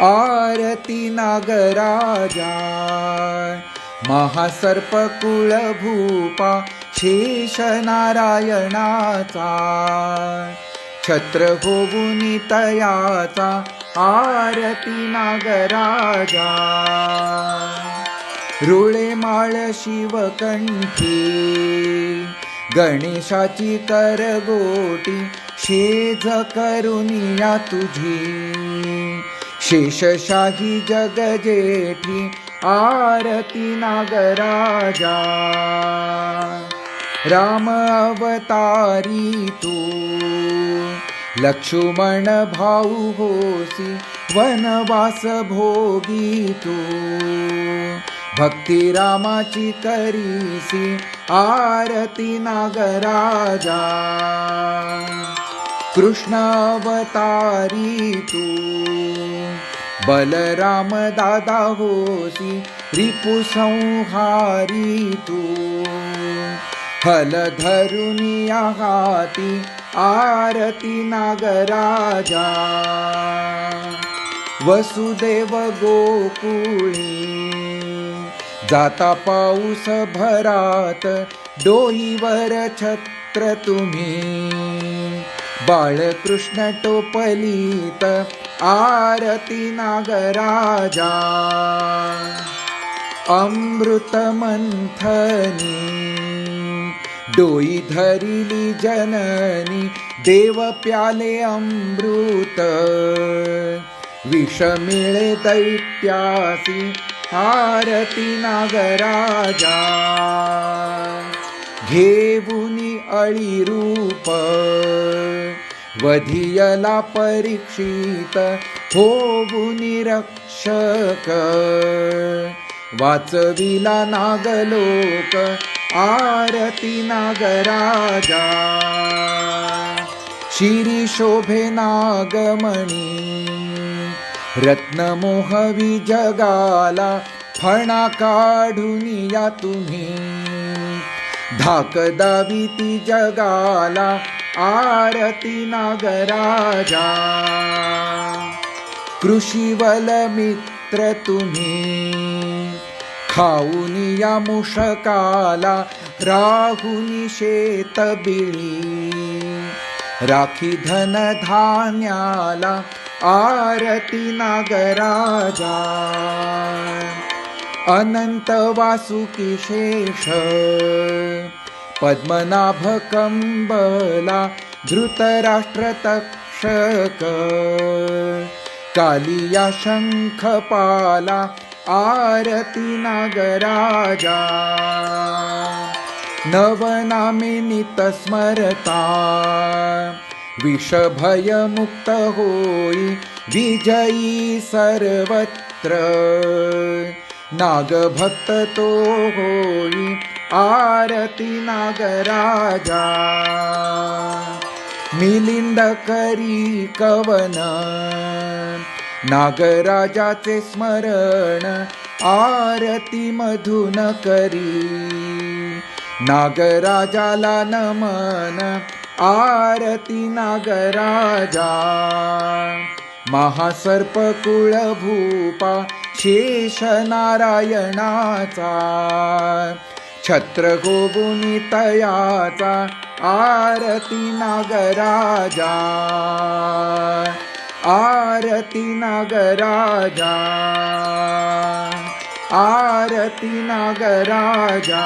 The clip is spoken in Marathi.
आरती नागराजा महासर्प कुळभूपा शेष नारायणाचा छत्र होऊनी तयाचा आरती नागराजा. रुळे माळ शिवकंठी गणेशाची करगोटी शेज करुनिया तुझी. शेषशाही जगजेठी आरती नागराजा। राम अवतारी तू। लक्ष्मण भाऊ होसी वनवास भोगी तू। भक्ती रामाची करीसी आरती नागराजा। कृष्ण अवतारी तू बलराम दादा होसी रिपु संहारी तू. हल धरुनी हाती आरती नागराजा. वसुदेव गोकुळी जाता पाऊस भरात डोईवर छत्र तुम्ही. बाळकृष्ण टोपलीत आरती नागराजा. अमृत मंथनी डोई धरिली जननी देव प्याले अमृत. विष मिळे दैत्यासी आरती नागराजा. घेऊनी अळी रूप वधियला परीक्षित होऊनी निरक्षक. वाचविला नागलोक आरती नागराजा. शिरी शोभे नागमणी रत्नमोहवी जगाला फणा काढून या तुम्ही. धाक दाविती जगाला आरती नागराजा. कृषीवल मित्र तुम्ही खाऊनी या मुषकाला राहुनी शेत बिळी. राखी धन धान्याला आरती नागराजा. अनन्तवासुकिशेष। पद्मनाभकम्बला धृतराष्ट्रतक्षक। कालिया शङ्खपाला आरतीनागराजा। नवनामिनीतस्मरता विषभयमुक्त होयि विजयी सर्वत्र। नागभक्त तो होई आरती नागराजा. मिलिंद करी कवन. नागराजाचे स्मरण आरती मधुन करी. नागराजाला नमन आरती नागराजा. महासर्प कुळभूपा शेष नारायणाचा छत्र गोबुनी तयाचा आरती नागराजा आरती नागराजा आरती नागराजा